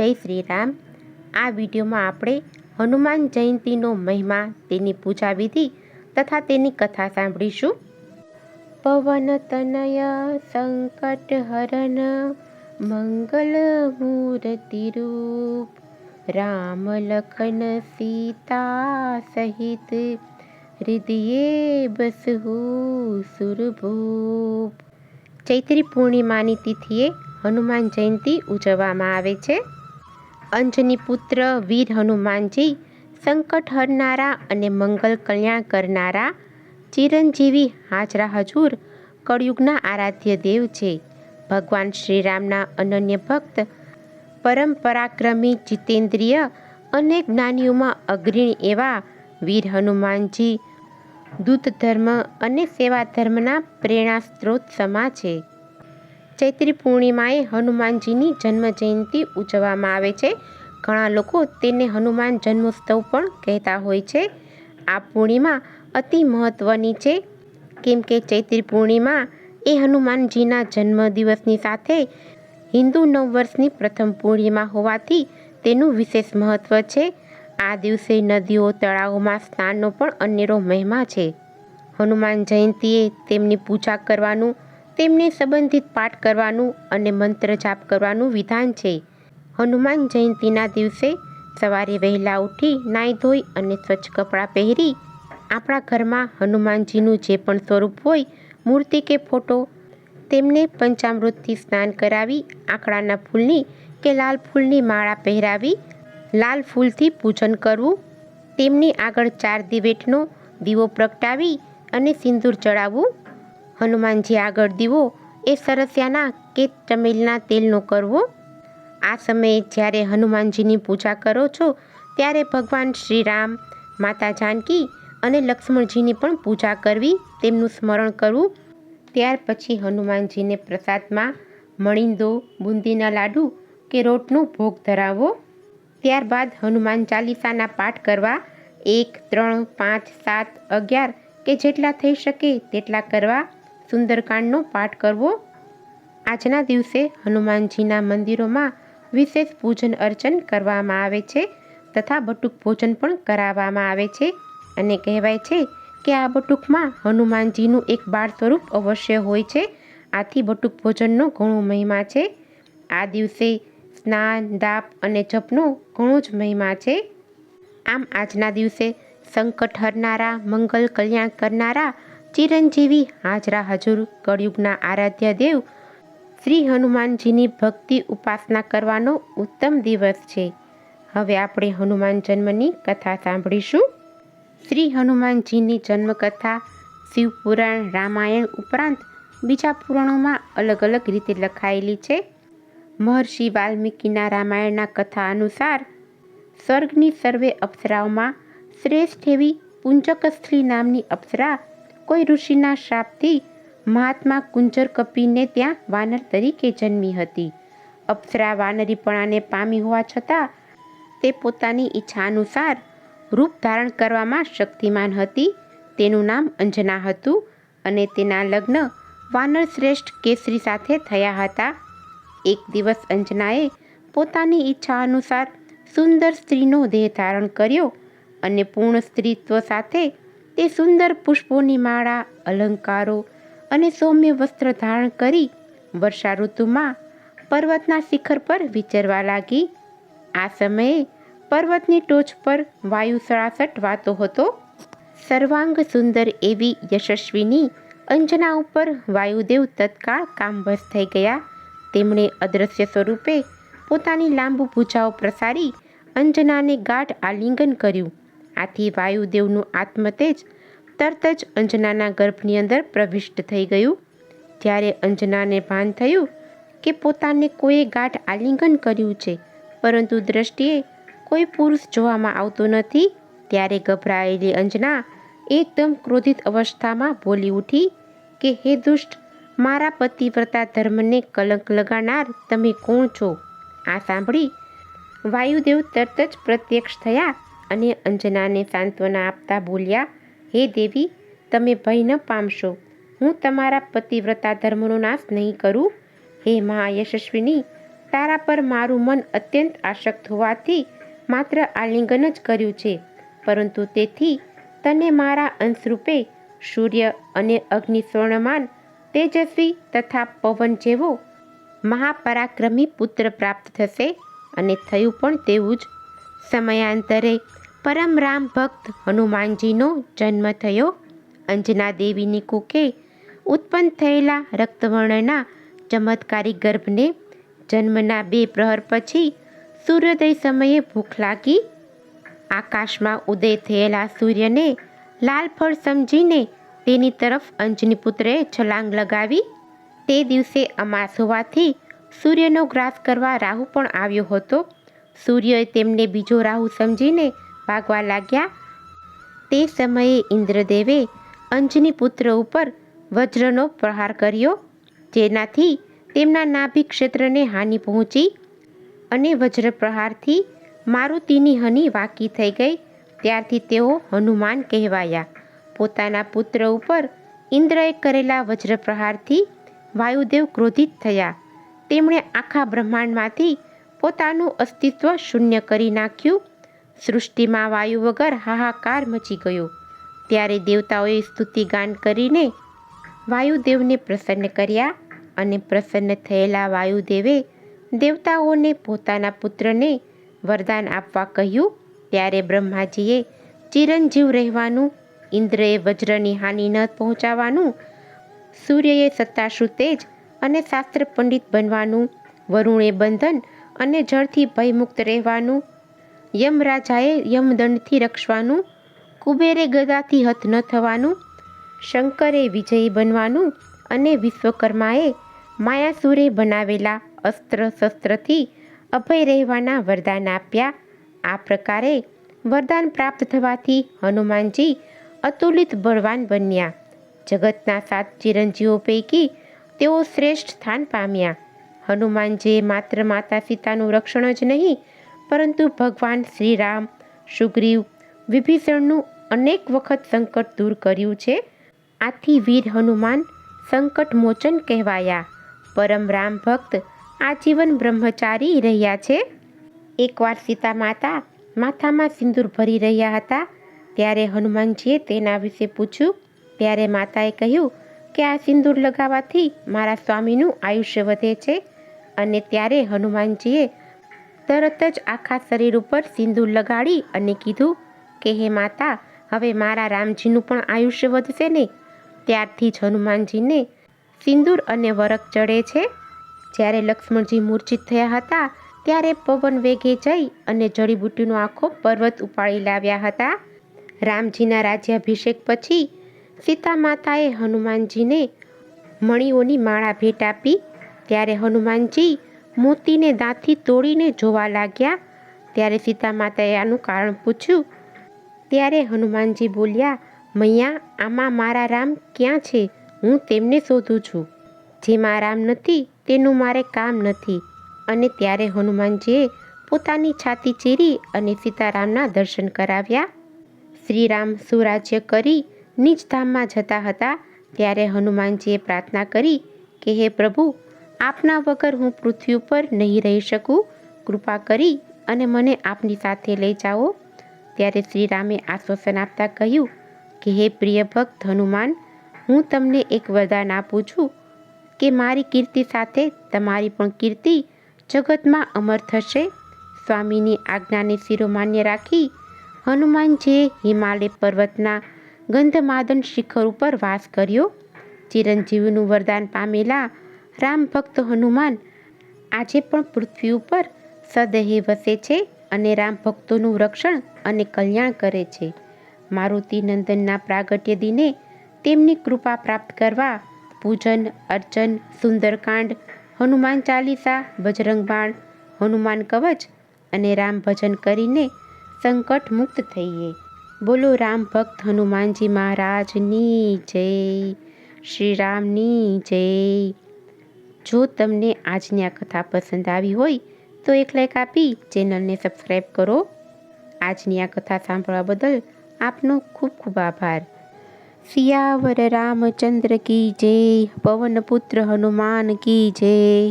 જય શ્રી રામ આ વિડીયોમાં આપણે હનુમાન જયંતીનો મહિમા, તેની પૂજા વિધિ તથા તેની કથા સાંભળીશું. પવન તનય સંકટ હરન મંગલ મૂર્તિ રૂપ, રામ લખન સીતા સહિત, હૃદયે બસહુ સુરભૂપ. ચૈત્રી પૂર્ણિમાની તિથિએ હનુમાન જયંતી ઉજવવામાં આવે છે. અંજની પુત્ર વીર હનુમાનજી, સંકટ હરનારા અને મંગલ કલ્યાણ કરનારા ચિરંજીવી હાજરા હજુર કળયુગના આરાધ્ય દેવ છે. ભગવાન શ્રીરામના અનન્ય ભક્ત પરમ પરાક્રમી જીતેન્દ્રિય અનેક જ્ઞાનીઓમાં અગ્રણી એવા વીર હનુમાનજી દૂત ધર્મ અને સેવા ધર્મના પ્રેરણા સ્ત્રોત સમા છે. ચૈત્રી પૂર્ણિમાએ હનુમાનજીની જન્મ જયંતિ ઉજવવામાં આવે છે. ઘણા લોકો તેને હનુમાન જન્મોત્સવ પણ કહેતા હોય છે. આ પૂર્ણિમા અતિ મહત્ત્વની છે. કેમ કે ચૈત્રી પૂર્ણિમા એ હનુમાનજીના જન્મદિવસની સાથે હિન્દુ નવ વર્ષની પ્રથમ પૂર્ણિમા હોવાથી તેનું વિશેષ મહત્ત્વ છે. આ દિવસે નદીઓ, તળાવોમાં સ્નાનનો પણ અનેરો મહિમા છે. હનુમાન જયંતીએ તેમની પૂજા કરવાનું તેમને સંબંધિત પાઠ કરવાનું અને મંત્ર જાપ કરવાનું વિધાન છે. હનુમાન જયંતીના દિવસે સવારે વહેલા ઉઠી નાહી ધોઈ અને સ્વચ્છ કપડાં પહેરી આપણા ઘરમાં હનુમાનજીનું જે પણ સ્વરૂપ હોય, મૂર્તિ કે ફોટો, તેમને પંચામૃતથી સ્નાન કરાવી, આંકડાના ફૂલની કે લાલ ફૂલની માળા પહેરાવી, લાલ ફૂલથી પૂજન કરવું, તેમની આગળ ચાર દિવેટનો દીવો પ્રગટાવી અને સિંદૂર ચડાવવું હનુમાનજી આગળ દીવો, એ સરસ્યાના કે ચમેલના તેલનો કરવો. આ સમયે જ્યારે હનુમાનજીની પૂજા કરો છો, ત્યારે ભગવાન શ્રીરામ, માતા જાનકી અને લક્ષ્મણજીની પણ પૂજા કરવી, તેમનું સ્મરણ કરવું. ત્યાર પછી હનુમાનજીને પ્રસાદમાં મણિંદો, બુંદીના લાડુ કે રોટનો ભોગ ધરાવો. ત્યારબાદ હનુમાન ચાલીસાના પાઠ કરવા એક, ત્રણ, પાંચ, સાત, અગિયાર કે જેટલા થઈ શકે તેટલા કરવા. સુંદરકાંડનો પાઠ કરવો. આજના દિવસે હનુમાનજીના મંદિરોમાં વિશેષ પૂજન અર્ચન કરવામાં આવે છે તથા બટુક ભોજન પણ કરાવવામાં આવે છે અને કહેવાય છે કે આ બટુકમાં હનુમાનજીનું એક બાળ સ્વરૂપ અવશ્ય હોય છે. આથી બટુક ભોજનનો ઘણો મહિમા છે. આ દિવસે સ્નાન, દાપ અને જપનો ઘણો જ મહિમા છે. આમ આજના દિવસે સંકટ હરનારા, મંગલ કલ્યાણ કરનારા ચિરંજીવી હાજરા હજુર કળયુગના આરાધ્ય દેવ શ્રી હનુમાનજીની ભક્તિ ઉપાસના કરવાનો ઉત્તમ દિવસ છે. હવે આપણે હનુમાન જન્મની કથા સાંભળીશું. શ્રી હનુમાનજીની જન્મકથા શિવપુરાણ, રામાયણ ઉપરાંત બીજા પુરાણોમાં અલગ અલગ રીતે લખાયેલી છે. મહર્ષિ વાલ્મીકીના રામાયણના કથા અનુસાર સ્વર્ગની સર્વે અપ્સરાઓમાં શ્રેષ્ઠ એવી પુંજકસ્ત્રી નામની અપ્સરા કોઈ ઋષિના શ્રાપથી મહાત્મા કુંજર કપિને ત્યાં વાનર તરીકે જન્મી હતી. અપ્સરા વાનરીપણાને પામી હોવા છતાં તે પોતાની ઈચ્છા અનુસાર રૂપ ધારણ કરવામાં શક્તિમાન હતી. તેનું નામ અંજના હતું અને તેના લગ્ન વાનર શ્રેષ્ઠ કેસરી સાથે થયા હતા. એક દિવસ અંજનાએ પોતાની ઈચ્છા અનુસાર સુંદર સ્ત્રીનો દેહ ધારણ કર્યો અને પૂર્ણ સ્ત્રીત્વ સાથે તે સુંદર પુષ્પોની માળા અલંકારો અને સૌમ્ય વસ્ત્ર ધારણ કરી વર્ષા ઋતુમાં પર્વતના શિખર પર વિચરવા લાગી. આ સમયે પર્વતની ટોચ પર વાયુ સળાસટ વાતો હતો. સર્વાંગ સુંદર એવી યશસ્વીની અંજના ઉપર વાયુદેવ તત્કાળ કામબસ થઈ ગયા. તેમણે અદ્રશ્ય સ્વરૂપે પોતાની લાંબુ ભૂજાઓ પ્રસારી અંજનાને ગાઢ આલિંગન કર્યું. આથી વાયુદેવનું આત્મતેજ તરત જ અંજનાના ગર્ભની અંદર પ્રવિષ્ટ થઈ ગયું. ત્યારે અંજનાને ભાન થયું કે પોતાને કોઈએ ગાઢ આલિંગન કર્યું છે, પરંતુ દ્રષ્ટિએ કોઈ પુરુષ જોવામાં આવતો નથી, ત્યારે ગભરાયેલી અંજના એકદમ ક્રોધિત અવસ્થામાં બોલી ઉઠી કે, હે દુષ્ટ, મારા પતિવ્રતા ધર્મને કલંક લગાડનાર તમે કોણ છો? આ સાંભળી વાયુદેવ તરત જ પ્રત્યક્ષ થયા અને અંજનાને સાંત્વના આપતા બોલ્યા, હે દેવી, તમે ભય ન પામશો. હું તમારા પતિવ્રતા ધર્મનો નાશ નહીં કરું. હે મહાયશસ્વીની, તારા પર મારું મન અત્યંત આશક્ત હોવાથી માત્ર આલિંગન જ કર્યું છે. પરંતુ તેથી તને મારા અંશરૂપે સૂર્ય અને અગ્નિ સ્વર્ણમાન, તેજસ્વી તથા પવન જેવો મહાપરાક્રમી પુત્ર પ્રાપ્ત થશે અને થયું પણ તેવું જ. સમયાંતરે પરમ રામ ભક્ત હનુમાનજીનો જન્મ થયો. અંજના દેવીની કુકે ઉત્પન્ન થયેલા રક્તવર્ણના ચમત્કારી ગર્ભને જન્મના બે પ્રહર પછી સૂર્યોદય સમયે ભૂખ લાગી. આકાશમાં ઉદય થયેલા સૂર્યને લાલ ફળ સમજીને તેની તરફ અંજની પુત્રએ છલાંગ લગાવી. તે દિવસે અમાસ હોવાથી સૂર્યનો ગ્રાસ કરવા રાહુ પણ આવ્યો હતો. સૂર્યએ તેમને બીજો રાહુ સમજીને ભાગવા લાગ્યા. તે સમયે ઇન્દ્રદેવે અંજની પુત્ર ઉપર વજ્રનો પ્રહાર કર્યો, જેનાથી તેમના નાભિ ક્ષેત્રને હાનિ પહોંચી અને વજ્ર પ્રહારથી મારુતિની હની વાકી થઈ ગઈ. ત્યારથી તેઓ હનુમાન કહેવાયા. પોતાના પુત્ર ઉપર ઇન્દ્રએ કરેલા વજ્ર પ્રહારથી વાયુદેવ ક્રોધિત થયા. તેમણે આખા બ્રહ્માંડમાંથી પોતાનું અસ્તિત્વ શૂન્ય કરી નાખ્યું. સૃષ્ટિમાં વાયુ વગર હાહાકાર મચી ગયો. ત્યારે દેવતાઓએ સ્તુતિગાન કરીને વાયુદેવને પ્રસન્ન કર્યા અને પ્રસન્ન થયેલા વાયુદેવે દેવતાઓને પોતાના પુત્રને વરદાન આપવા કહ્યું. ત્યારે બ્રહ્માજીએ ચિરંજીવ રહેવાનું, ઇન્દ્રએ વજ્રની હાનિ ન પહોંચાડવાનું સૂર્યએ સત્તાશુ તેજ અને શાસ્ત્ર પંડિત બનવાનું વરુણે બંધન અને જળથી ભયમુક્ત રહેવાનું યમરાજાએ યમદંડથી રક્ષવાનું, કુબેરે ગદાથી હત ન થવાનું, શંકરે વિજયી બનવાનું અને વિશ્વકર્માએ માયાસુરે બનાવેલા અસ્ત્ર શસ્ત્રથી અભય રહેવાના વરદાન આપ્યા. આ પ્રકારે વરદાન પ્રાપ્ત થવાથી હનુમાનજી અતુલિત બળવાન બન્યા. જગતના સાત ચિરંજીવો પૈકી તેઓ શ્રેષ્ઠ સ્થાન પામ્યા. હનુમાનજીએ માત્ર માતા સીતાનું રક્ષણ જ નહીં પરંતુ ભગવાન શ્રીરામ, સુગ્રીવ, વિભીષણનું અનેક વખત સંકટ દૂર કર્યું છે. આથી વીર હનુમાન સંકટ મોચન કહેવાયા. પરમ રામ ભક્ત આજીવન બ્રહ્મચારી રહ્યા છે. એકવાર સીતા માતા માથામાં સિંદૂર ભરી રહ્યા હતા, ત્યારે હનુમાનજીએ તેના વિશે પૂછ્યું. ત્યારે માતાએ કહ્યું કે આ સિંદૂર લગાવવાથી મારા સ્વામીનું આયુષ્ય વધે છે અને ત્યારે હનુમાનજીએ તરત જ આખા શરીર ઉપર સિંદૂર લગાડી અને કીધું કે, હે માતા, હવે મારા રામજીનું પણ આયુષ્ય વધશે ને? ત્યારથી જ હનુમાનજીને સિંદૂર અને વરખ ચડે છે. જ્યારે લક્ષ્મણજી મૂર્છિત થયા હતા, ત્યારે પવન વેગે જઈ અને જડીબુટ્ટીનો આખો પર્વત ઉપાડી લાવ્યા હતા. રામજીના રાજ્યાભિષેક પછી સીતા માતાએ હનુમાનજીને મણીઓની માળા ભેટ આપી. ત્યારે હનુમાનજી મોતીને દાંતથી તોડીને જોવા લાગ્યા. ત્યારે સીતા માતાએ આનું કારણ પૂછ્યું. ત્યારે હનુમાનજી બોલ્યા, મૈયા, આમાં મારા રામ ક્યાં છે? હું તેમને શોધું છું. જેમાં રામ નથી, તેનું મારે કામ નથી. અને ત્યારે હનુમાનજીએ પોતાની છાતી ચીરી અને સીતારામના દર્શન કરાવ્યા. શ્રીરામ સુરાજ્ય કરી નિજ ધામમાં જતા હતા. ત્યારે હનુમાનજીએ પ્રાર્થના કરી કે, હે પ્રભુ આપના વગર હું પૃથ્વી ઉપર નહીં રહી શકું. કૃપા કરી અને મને આપની સાથે લઈ જાઓ. ત્યારે શ્રીરામે આશ્વાસન આપતા કહ્યું, કે હે પ્રિય ભક્ત હનુમાન, હું તમને એક વરદાન આપું છું કે મારી કીર્તિ સાથે તમારી પણ કીર્તિ જગતમાં અમર થશે. સ્વામીની આજ્ઞાને શિરોમાન્ય રાખી હનુમાનજીએ હિમાલય પર્વતના ગંધમાદન શિખર ઉપર વાસ કર્યો. ચિરંજીવીનું વરદાન પામેલા રામ ભક્ત હનુમાન આજે પણ પૃથ્વી ઉપર સદહે વસે છે અને રામ ભક્તોનું રક્ષણ અને કલ્યાણ કરે છે. મારુતિ નંદનના પ્રાગટ્ય દિને તેમની કૃપા પ્રાપ્ત કરવા પૂજન, અર્ચન, સુંદરકાંડ, હનુમાન ચાલીસા, બજરંગ બાણ, હનુમાન કવચ અને રામ ભજન કરીને સંકટ મુક્ત થઈએ. બોલો રામ ભક્ત હનુમાનજી મહારાજની જય, શ્રી રામની જય. જો તમને આજની આ કથા પસંદ આવી હોય, તો એક લાઈક આપી ચેનલને સબસ્ક્રાઈબ કરો. આજની આ કથા સાંભળવા બદલ આપનો ખૂબ ખૂબ આભાર. સિયાવર રામચંદ્ર કી જય પવન પુત્ર હનુમાન કી જય.